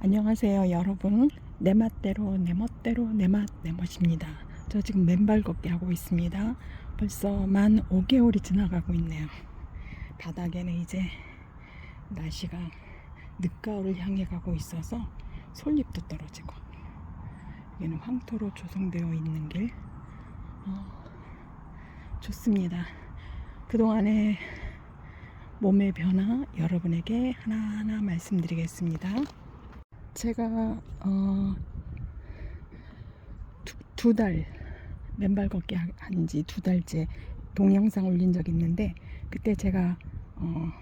안녕하세요 여러분. 내 맛대로 내 멋대로 내 맛 내 멋입니다. 저 지금 맨발 걷기 하고 있습니다. 벌써 만 5개월이 지나가고 있네요. 바닥에는 이제 날씨가 늦가을을 향해 가고 있어서 솔잎도 떨어지고 여기는 황토로 조성되어 있는 길. 어, 좋습니다. 그동안의 몸의 변화 여러분에게 하나하나 말씀드리겠습니다. 제가 어, 두달 맨발 걷기 한 지 두 달째 동영상 올린 적 있는데 그때 제가 어,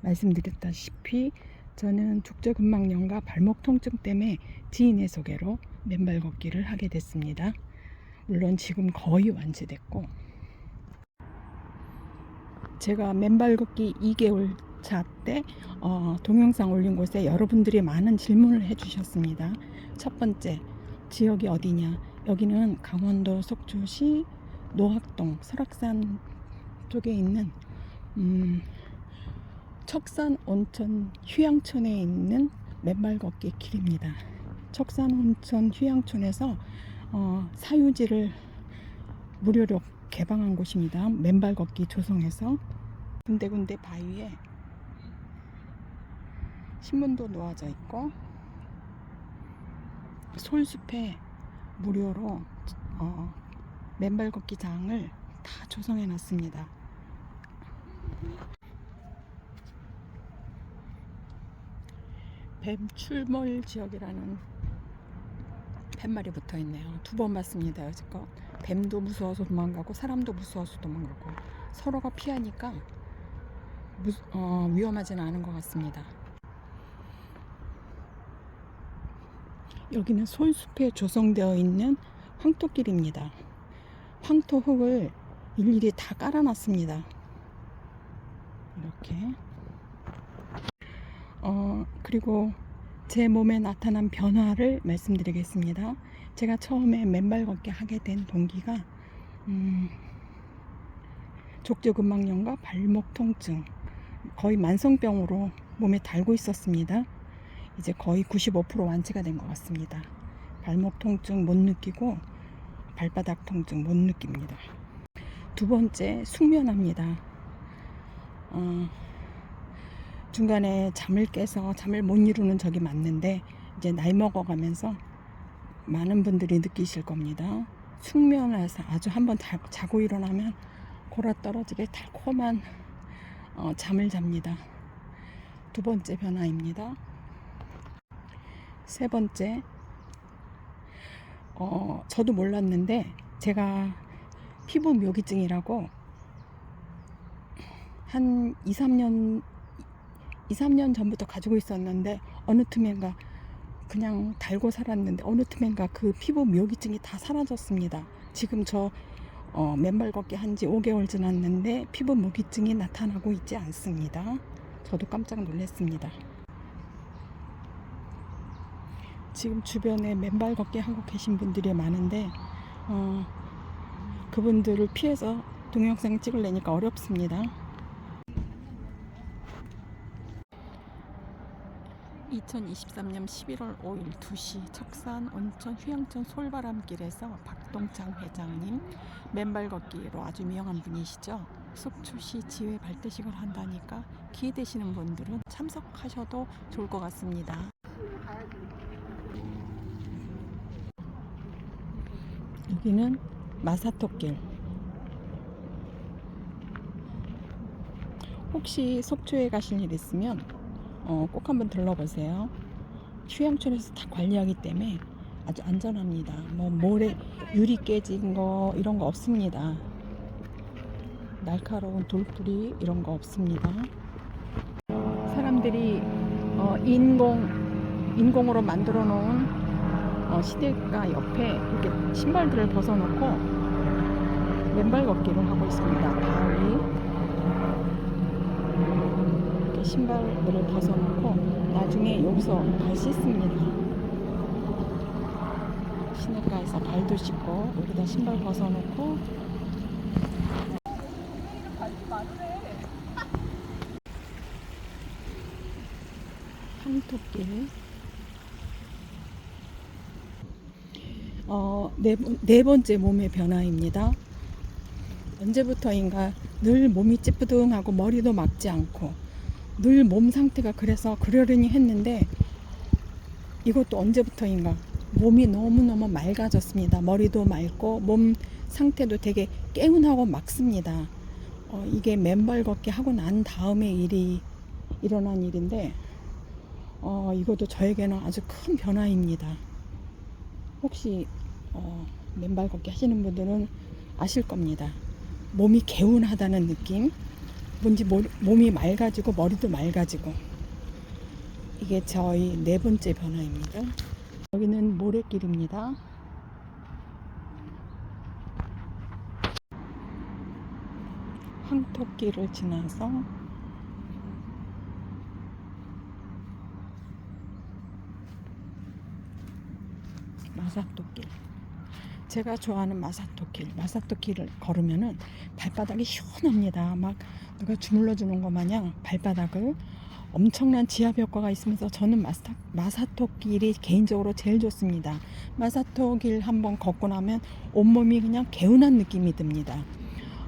말씀드렸다시피 저는 족저근막염과 발목 통증 때문에 지인의 소개로 맨발 걷기를 하게 됐습니다. 물론 지금 거의 완치됐고 제가 맨발 걷기 2개월 차 때 어, 동영상 올린 곳에 여러분들이 많은 질문을 해주셨습니다. 첫 번째, 지역이 어디냐? 여기는 강원도 속초시 노학동 설악산 쪽에 있는 음, 척산 온천 휴양촌에 있는 맨발 걷기 길입니다. 척산 온천 휴양촌에서 어, 사유지를 무료로 개방한 곳입니다. 맨발 걷기 조성해서 군데군데 바위에 신문도 놓아져 있고 솔숲에 무료로 어, 맨발 걷기 장을 다 조성해 놨습니다. 뱀 출몰 지역이라는 팻말이 붙어 있네요. 두 번 봤습니다. 여지껏 뱀도 무서워서 도망가고 사람도 무서워서 도망가고 서로가 피하니까 무, 어, 위험하지는 않은 것 같습니다. 여기는 솔숲에 조성되어 있는 황토길입니다. 황토 흙을 일일이 다 깔아놨습니다. 이렇게. 어, 그리고 제 몸에 나타난 변화를 말씀드리겠습니다. 제가 처음에 맨발 걷기 하게 된 동기가 음, 족저근막염과 발목 통증 거의 만성병으로 몸에 달고 있었습니다. 이제 거의 95% 완치가 된 것 같습니다. 발목 통증 못 느끼고 발바닥 통증 못 느낍니다. 두 번째 숙면합니다. 어, 중간에 잠을 깨서 잠을 못 이루는 적이 많는데 이제 나이 먹어가면서 많은 분들이 느끼실 겁니다. 숙면해서 아주 한번 자고 일어나면 골아 떨어지게 달콤한 어, 잠을 잡니다. 두 번째 변화입니다. 세 번째, 어, 저도 몰랐는데 제가 피부 묘기증이라고 한 2, 3년 2, 3년 전부터 가지고 있었는데 어느 틈엔가 그냥 달고 살았는데 어느 틈엔가 그 피부 묘기증이 다 사라졌습니다. 지금 저 어, 맨발 걷기 한 지 5개월 지났는데 피부 묘기증이 나타나고 있지 않습니다. 저도 깜짝 놀랐습니다. 지금 주변에 맨발 걷기 하고 계신 분들이 많은데 어, 그분들을 피해서 동영상 찍으려니까 어렵습니다. 2023년 11월 5일 2시 척산 온천 휴양촌 솔바람길에서 박동창 회장님 맨발 걷기로 아주 유명한 분이시죠. 속초시 지회 발대식을 한다니까 기회 되시는 분들은 참석하셔도 좋을 것 같습니다. 여기는 마사토길. 혹시 속초에 가실 일 있으면 어, 꼭 한번 들러보세요. 휴양촌에서 다 관리하기 때문에 아주 안전합니다. 뭐 모래 유리 깨진 거 이런 거 없습니다. 날카로운 돌뿌리 이런 거 없습니다. 사람들이 어, 인공 인공으로 만들어 놓은 어, 시대가 옆에 이렇게 신발들을 벗어놓고 맨발 걷기를 하고 있습니다. 바위 이렇게 신발들을 벗어놓고 나중에 여기서 발 씻습니다. 시내가에서 발도 씻고 여기다 신발 벗어놓고 황토길 어, 네, 번- 네 번째 몸의 변화입니다. 언제부터인가 늘 몸이 찌뿌둥하고 머리도 막지 않고 늘 몸 상태가 그래서 그러려니 했는데 이것도 언제부터인가 몸이 너무너무 맑아졌습니다. 머리도 맑고 몸 상태도 되게 개운하고 맑습니다. 어, 이게 맨발 걷기 하고 난 다음에 일이 일어난 일인데 어, 이것도 저에게는 아주 큰 변화입니다. 혹시 어, 맨발 걷기 하시는 분들은 아실 겁니다. 몸이 개운하다는 느낌, 뭔지 모, 몸이 맑아지고 머리도 맑아지고 이게 저희 네 번째 변화입니다. 여기는 모래길입니다. 황토길을 지나서 마사토길. 제가 좋아하는 마사토길, 마사토길을 걸으면은 발바닥이 시원합니다. 막 누가 주물러 주는 것 마냥 발바닥을 엄청난 지압 효과가 있으면서 저는 마스타, 마사토길이 개인적으로 제일 좋습니다. 마사토길 한번 걷고 나면 온몸이 그냥 개운한 느낌이 듭니다.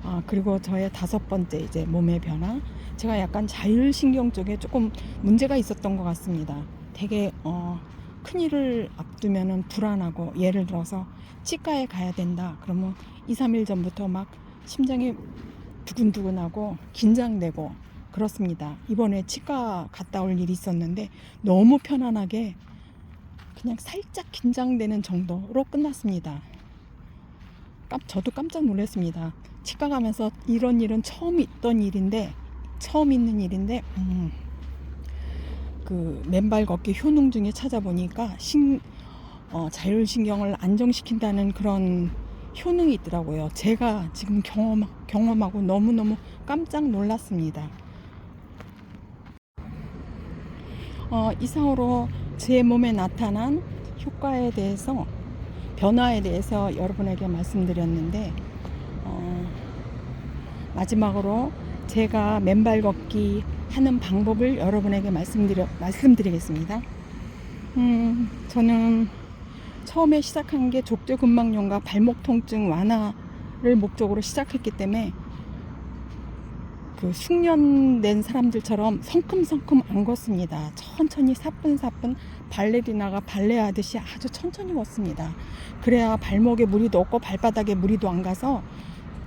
아, 그리고 저의 다섯 번째 이제 몸의 변화. 제가 약간 자율신경 쪽에 조금 문제가 있었던 것 같습니다. 되게 어, 큰 일을 앞두면은 불안하고 예를 들어서 치과에 가야 된다. 그러면 2, 3일 전부터 막 심장이 두근두근하고 긴장되고 그렇습니다. 이번에 치과 갔다 올 일이 있었는데 너무 편안하게 그냥 살짝 긴장되는 정도로 끝났습니다. 깜, 저도 깜짝 놀랐습니다. 치과 가면서 이런 일은 처음 있던 일인데 처음 있는 일인데 음, 그 맨발 걷기 효능 중에 찾아보니까 신, 어, 자율신경을 안정시킨다는 그런 효능이 있더라고요. 제가 지금 경험, 경험하고 너무너무 깜짝 놀랐습니다. 어, 이상으로 제 몸에 나타난 효과에 대해서 변화에 대해서 여러분에게 말씀드렸는데 어, 마지막으로 제가 맨발 걷기 하는 방법을 여러분에게 말씀드려 말씀드리겠습니다. 음, 저는 처음에 시작한 게 족저근막염과 발목 통증 완화를 목적으로 시작했기 때문에 그 숙련된 사람들처럼 성큼성큼 안 걷습니다. 천천히 사뿐사뿐 발레리나가 발레하듯이 아주 천천히 걷습니다. 그래야 발목에 무리도 없고 발바닥에 무리도 안 가서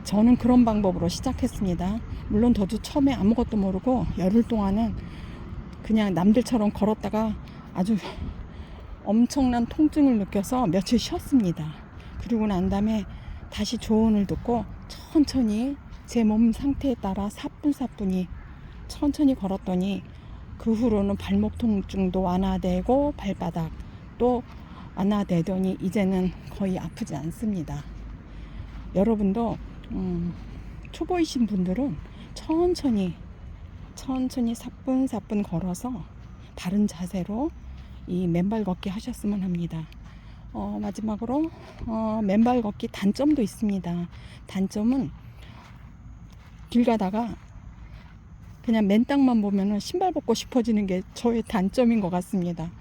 저는 그런 방법으로 시작했습니다. 물론 저도 처음에 아무것도 모르고 열흘 동안은 그냥 남들처럼 걸었다가 아주 엄청난 통증을 느껴서 며칠 쉬었습니다. 그리고 난 다음에 다시 조언을 듣고 천천히 제 몸 상태에 따라 사뿐사뿐히 천천히 걸었더니 그 후로는 발목 통증도 완화되고 발바닥 또 완화되더니 이제는 거의 아프지 않습니다. 여러분도 음, 초보이신 분들은 천천히 천천히 사뿐사뿐 걸어서 바른 자세로 이 맨발 걷기 하셨으면 합니다. 어, 마지막으로 어, 맨발 걷기 단점도 있습니다. 단점은 길 가다가 그냥 맨 땅만 보면은 신발 벗고 싶어지는 게 저의 단점인 것 같습니다.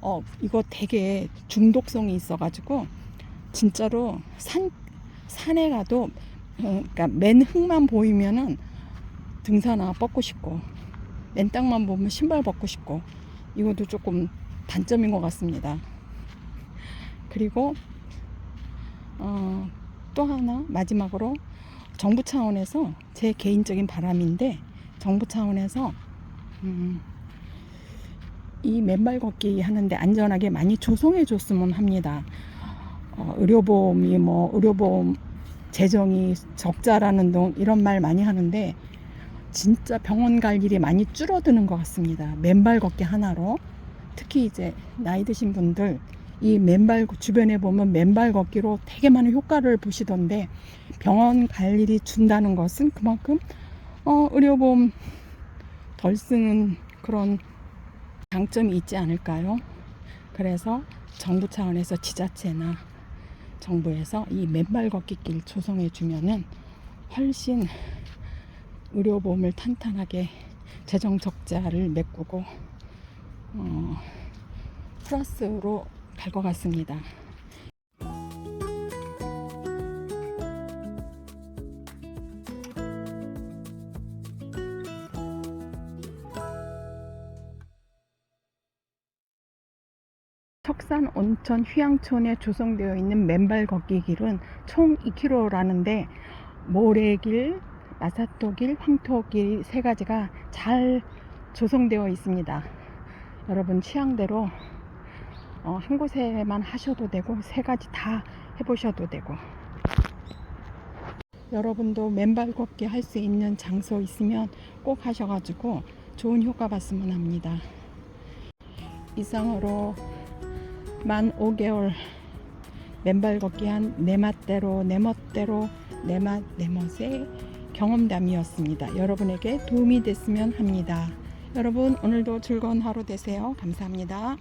어, 이거 되게 중독성이 있어가지고 진짜로 산 산에 가도 어, 그러니까 맨 흙만 보이면은 등산화 벗고 싶고 맨 땅만 보면 신발 벗고 싶고 이것도 조금 단점인 것 같습니다. 그리고 어, 또 하나 마지막으로 정부 차원에서 제 개인적인 바람인데 정부 차원에서 음, 이 맨발 걷기 하는데 안전하게 많이 조성해 줬으면 합니다. 어, 의료보험이 뭐 의료보험 재정이 적자라는 동 이런 말 많이 하는데 진짜 병원 갈 일이 많이 줄어드는 것 같습니다. 맨발 걷기 하나로 특히 이제 나이 드신 분들 이 맨발 주변에 보면 맨발 걷기로 되게 많은 효과를 보시던데 병원 갈 일이 준다는 것은 그만큼 어, 의료보험 덜 쓰는 그런 장점이 있지 않을까요? 그래서 정부 차원에서 지자체나 정부에서 이 맨발 걷기 길 조성해 주면은 훨씬 의료보험을 탄탄하게 재정 적자를 메꾸고 어, 플러스로 갈 것 같습니다. 석산 온천 휴양촌에 조성되어 있는 맨발 걷기 길은 총 2km라는데 모래길, 마사토길, 황토길 세 가지가 잘 조성되어 있습니다. 여러분 취향대로 어, 한 곳에만 하셔도 되고 세 가지 다 해보셔도 되고 여러분도 맨발 걷기 할 수 있는 장소 있으면 꼭 하셔가지고 좋은 효과 봤으면 합니다. 이상으로 만 5개월 맨발 걷기 한 내 맛대로 내 멋대로 내 맛 내 멋의 경험담이었습니다. 여러분에게 도움이 됐으면 합니다. 여러분 오늘도 즐거운 하루 되세요. 감사합니다.